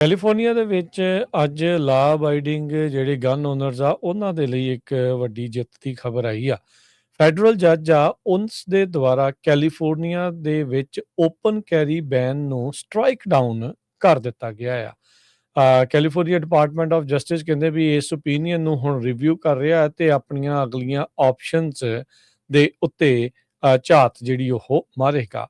California ਦੇ ਵਿੱਚ ਅੱਜ ਲਾ ਅਬਾਈਡਿੰਗ ਜਿਹੜੇ ਗਨ ਓਨਰਸ ਆ, ਉਹਨਾਂ ਦੇ ਲਈ ਇੱਕ ਵੱਡੀ ਜਿੱਤ ਦੀ ਖਬਰ ਆਈ ਆ। ਫੈਡਰਲ ਜੱਜ ਆ ਉਨਸ ਦੇ ਦੁਆਰਾ ਕੈਲੀਫੋਰਨੀਆ ਦੇ ਵਿੱਚ ਓਪਨ ਕੈਰੀ ਬੈਨ ਨੂੰ ਸਟ੍ਰਾਈਕ ਡਾਊਨ ਕਰ ਦਿੱਤਾ ਗਿਆ ਆ। ਕੈਲੀਫੋਰਨੀਆ ਡਿਪਾਰਟਮੈਂਟ ਆਫ ਜਸਟਿਸ ਕਹਿੰਦੇ ਵੀ ਇਸ ਓਪੀਨੀਅਨ ਨੂੰ ਹੁਣ ਰਿਵਿਊ ਕਰ ਰਿਹਾ ਹੈ ਤੇ ਆਪਣੀਆਂ ਅਗਲੀਆਂ ਆਪਸ਼ਨਸ ਦੇ ਉੱਤੇ ਝਾਤ ਜਿਹੜੀ ਉਹ ਮਾਰੇਗਾ।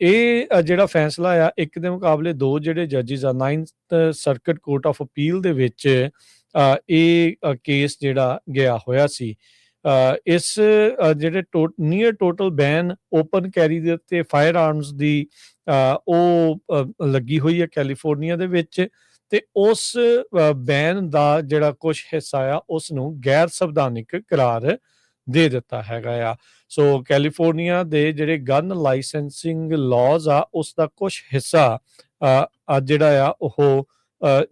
ਇਹ ਜਿਹੜਾ ਫੈਸਲਾ ਆ ਇੱਕ ਦੇ ਮੁਕਾਬਲੇ ਦੋ ਜਿਹੜੇ ਜੱਜਿਸ ਆ 9th circuit court of appeal ਦੇ ਵਿੱਚ ਇਹ ਕੇਸ ਜਿਹੜਾ ਗਿਆ ਹੋਇਆ ਸੀ। ਇਸ ਜਿਹੜੇ near total ban open carry ਦੇ ਉੱਤੇ ਫਾਇਰ ਆਰਮਸ ਦੀ ਅ, ਉਹ ਲੱਗੀ ਹੋਈ ਹੈ ਕੈਲੀਫੋਰਨੀਆ ਦੇ ਵਿੱਚ ਤੇ ਉਸ ਬੈਨ ਦਾ ਜਿਹੜਾ ਕੁਝ ਹਿੱਸਾ ਆ ਉਸ ਨੂੰ ਗੈਰ ਸੰਵਿਧਾਨਿਕ ਕਰਾਰ ਦੇ ਦਿੱਤਾ ਹੈਗਾ ਆ। ਸੋ ਕੈਲੀਫੋਰਨੀਆ ਦੇ ਜਿਹੜੇ ਗਨ ਲਾਇਸੈਂਸਿੰਗ ਲਾਜ਼ ਆ ਉਸ ਦਾ ਕੁਝ ਹਿੱਸਾ ਅ, ਜਿਹੜਾ ਆ ਉਹ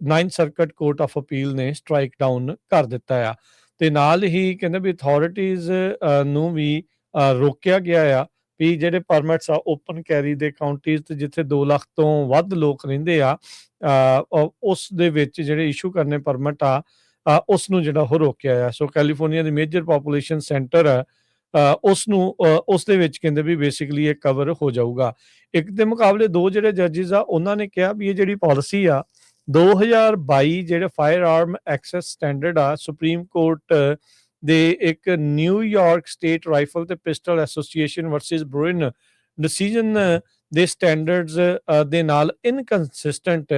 9 ਸਰਕਟ ਕੋਰਟ ਆਫ ਅਪੀਲ ਨੇ ਸਟ੍ਰਾਈਕ ਡਾਊਨ ਕਰ ਦਿੱਤਾ ਆ। ਤੇ ਨਾਲ ਹੀ ਕਹਿੰਦੇ ਵੀ ਅਥਾਰਟੀਆਂ ਨੂੰ ਵੀ ਅ, ਰੋਕਿਆ ਗਿਆ ਆ ਵੀ ਜਿਹੜੇ ਪਰਮਿਟਸ ਆ ਓਪਨ ਕੈਰੀ ਦੇ ਕਾਉਂਟੀਜ਼ ਤੇ ਜਿੱਥੇ 2 ਲੱਖ ਤੋਂ ਵੱਧ ਲੋਕ ਰਹਿੰਦੇ ਆ ਉਸ ਦੇ ਵਿੱਚ ਜਿਹੜੇ ਇਸ਼ੂ ਕਰਨੇ ਪਰਮਿਟ ਆ ਉਸ ਨੂੰ ਜਿਹੜਾ ਉਹ ਰੋਕਿਆ ਆ। ਸੋ ਕੈਲੀਫੋਰਨੀਆ ਦੀ ਮੇਜਰ ਪੋਪੂਲੇਸ਼ਨ ਸੈਂਟਰ ਆ ਉਸ ਨੂੰ ਉਸ ਦੇ ਵਿੱਚ ਕਹਿੰਦੇ ਵੀ ਬੇਸਿਕਲੀ ਇਹ ਕਵਰ ਹੋ ਜਾਊਗਾ। ਇੱਕ ਦੇ ਮੁਕਾਬਲੇ ਦੋ ਜਿਹੜੇ ਜੱਜਿਸ ਆ, ਉਹਨਾਂ ਨੇ ਕਿਹਾ ਵੀ ਇਹ ਜਿਹੜੀ ਪਾਲਿਸੀ ਆ 2022 ਜਿਹੜੇ ਫਾਇਰ ਆਰਮ ਐਕਸੈਸ ਸਟੈਂਡਰਡ ਆ ਸੁਪਰੀਮ ਕੋਰਟ ਦੇ ਇੱਕ ਨਿਊਯਾਰਕ ਸਟੇਟ ਰਾਈਫਲ ਤੇ pistol association versus Bruen decision ਦੇ ਸਟੈਂਡਰਡਸ ਦੇ ਨਾਲ ਇਨਕਨਸਿਸਟੈਂਟ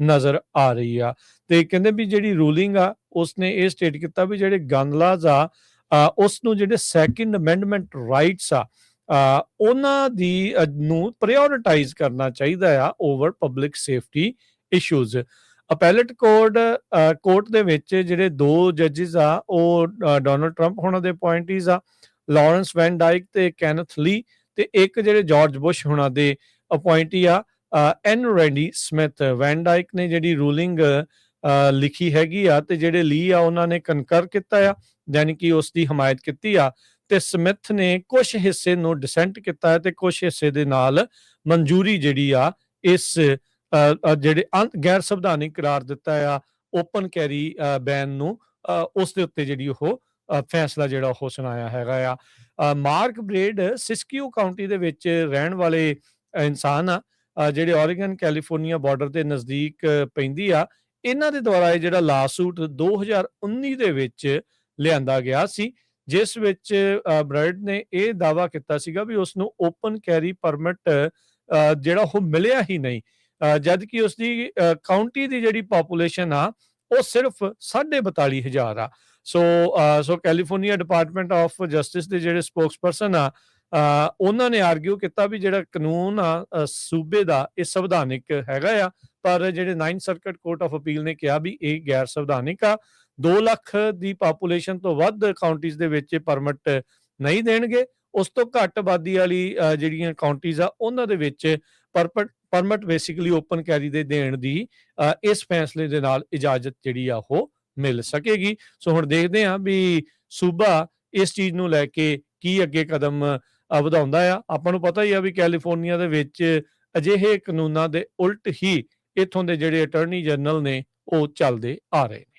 ਨਜ਼ਰ ਆ ਰਹੀ ਆ। ਤੇ ਕਹਿੰਦੇ ਵੀ ਜਿਹੜੀ ਰੂਲਿੰਗ ਆ ਉਸਨੇ ਇਹ ਸਟੇਟ ਕੀਤਾ ਵੀ ਜਿਹੜੇ ਗਨ ਲਾਜ਼ ਆ ਅ, ਉਸ ਨੂੰ ਜਿਹੜੇ ਸੈਕੰਡ ਅਮੈਂਡਮੈਂਟ ਰਾਈਟਸ ਆ ਉਹਨਾਂ ਦੀ ਨੂੰ ਪ੍ਰਾਇੋਰਟਾਈਜ਼ ਕਰਨਾ ਚਾਹੀਦਾ ਆ over public safety issues appellate court court ਦੇ ਵਿੱਚ ਜਿਹੜੇ ਦੋ ਜੱਜਿਸ ਆ ਉਹ ਡੋਨਲਡ ਟਰੰਪ ਹੋਣਾ ਦੇ ਅਪਾਇੰਟੀਜ਼ ਆ ਲਾਰੈਂਸ ਵੈਨ ਡਾਈਕ ਤੇ ਕੈਨਥ ਲੀ ਤੇ ਇੱਕ ਜਿਹੜੇ ਜਾਰਜ ਬੁਸ਼ ਹੋਣਾ ਦੇ ਅਪਾਇੰਟੀ ਆ Ann Randy Smith Van Dyke ਨੇ ਜਿਹੜੀ ਰੂਲਿੰਗ ਲਿਖੀ ਹੈਗੀ ਆ ਤੇ ਜਿਹੜੇ ਲੀ ਆ ਉਹਨਾਂ ਨੇ ਕਨਕਰ ਕੀਤਾ ਆ ਯਾਨੀ ਕਿ ਉਸ ਦੀ ਹਮਾਇਤ ਕੀਤੀ ਆ ਤੇ ਸਮਿਥ ਨੇ ਕੁਝ ਹਿੱਸੇ ਨੂੰ ਡਿਸੈਂਟ ਕੀਤਾ ਹੈ ਤੇ ਕੁਝ ਹਿੱਸੇ ਦੇ ਨਾਲ ਮਨਜ਼ੂਰੀ ਜਿਹੜੀ ਆ ਇਸ ਜਿਹੜੇ ਗੈਰ ਸੰਵਿਧਾਨਿਕ ਕਰਾਰ ਦਿੱਤਾ ਆ ਓਪਨ ਕੈਰੀ ਬੈਨ ਨੂੰ ਅ, ਉਸ ਦੇ ਉੱਤੇ ਜਿਹੜੀ ਉਹ ਫੈਸਲਾ ਜਿਹੜਾ ਉਹ ਸੁਣਾਇਆ ਹੈਗਾ ਆ। ਮਾਰਕ ਬ੍ਰੇਡ ਸਿਸਕਿਊ ਕਾਉਂਟੀ ਦੇ ਵਿੱਚ ਰਹਿਣ ਵਾਲੇ ਇਨਸਾਨ ਆ ਜਿਹੜੇ ਓਰੀਗਨ ਕੈਲੀਫੋਰਨੀਆ ਬਾਰਡਰ ਦੇ ਨਜ਼ਦੀਕ ਪੈਂਦੀ ਆ ਇਹਨਾਂ ਦੇ ਦੁਆਰਾ ਇਹ ਜਿਹੜਾ ਲਾਸੂਟ 2019 ਦੇ ਵਿੱਚ ਲਿਆਂਦਾ ਗਿਆ ਸੀ ਜਿਸ ਵਿੱਚ ਅ, ਨੇ ਇਹ ਦਾਵਾ ਕੀਤਾ ਸੀਗਾ ਵੀ ਉਸ ਨੂੰ ਓਪਨ ਕੈਰੀ ਪਰਮਿਟ ਜਿਹੜਾ ਉਹ ਮਿਲਿਆ ਹੀ ਨਹੀਂ। ਅ, ਜਦ ਕਿ ਉਸ ਦੀ ਕਾਉਂਟੀ ਦੀ ਜਿਹੜੀ ਪੋਪੂਲੇਸ਼ਨ ਆ ਉਹ ਸਿਰਫ 42500 ਆ। So so California Department of Justice ਦੇ ਜਿਹੜੇ ਸਪੋਕਸਪਰਸਨ ਆ ਉਹਨਾਂ ਨੇ ਆਰਗੂ ਕੀਤਾ ਵੀ ਜਿਹੜਾ ਕਾਨੂੰਨ ਆ ਸੂਬੇ ਦਾ ਇਹ ਸੰਵਿਧਾਨਿਕ ਹੈਗਾ ਆ ਪਰ ਜਿਹੜੇ 9 ਸਰਕਟ ਕੋਰਟ ਆਫ ਅਪੀਲ ਨੇ ਕਿਹਾ ਵੀ ਇਹ ਗੈਰ ਸੰਵਿਧਾਨਿਕ ਆ। 2 ਲੱਖ ਦੀ ਪਾਪੂਲੇਸ਼ਨ ਤੋਂ ਵੱਧ ਕਾਉਂਟੀਜ਼ ਦੇ ਵਿੱਚ ਪਰਮਿਟ ਨਹੀਂ ਦੇਣਗੇ। ਉਸ ਤੋਂ ਘੱਟ ਆਬਾਦੀ ਵਾਲੀ ਜਿਹੜੀਆਂ ਕਾਉਂਟੀਜ਼ ਆ ਉਹਨਾਂ ਦੇ ਵਿੱਚ permit permit basically open carry ਦੇ ਦੇਣ ਦੀ ਅ, ਇਸ ਫੈਸਲੇ ਦੇ ਨਾਲ ਇਜਾਜ਼ਤ ਜਿਹੜੀ ਆ ਉਹ ਮਿਲ ਸਕੇਗੀ। ਸੋ ਹੁਣ ਦੇਖਦੇ ਹਾਂ ਵੀ ਸੂਬਾ ਇਸ ਚੀਜ਼ ਨੂੰ ਲੈ ਕੇ ਕੀ ਅੱਗੇ ਕਦਮ ਵਧਾਉਂਦਾ ਆ। ਆਪਾਂ ਨੂੰ ਪਤਾ ਹੀ ਆ ਵੀ ਕੈਲੀਫੋਰਨੀਆ ਦੇ ਵਿੱਚ ਅਜਿਹੇ ਕਾਨੂੰਨਾਂ ਦੇ ਉਲਟ ਹੀ ਇਥੋਂ ਦੇ ਜਿਹੜੇ ਅਟਾਰਨੀ ਜਨਰਲ ਨੇ ਉਹ ਚੱਲਦੇ ਆ ਰਹੇ ਨੇ।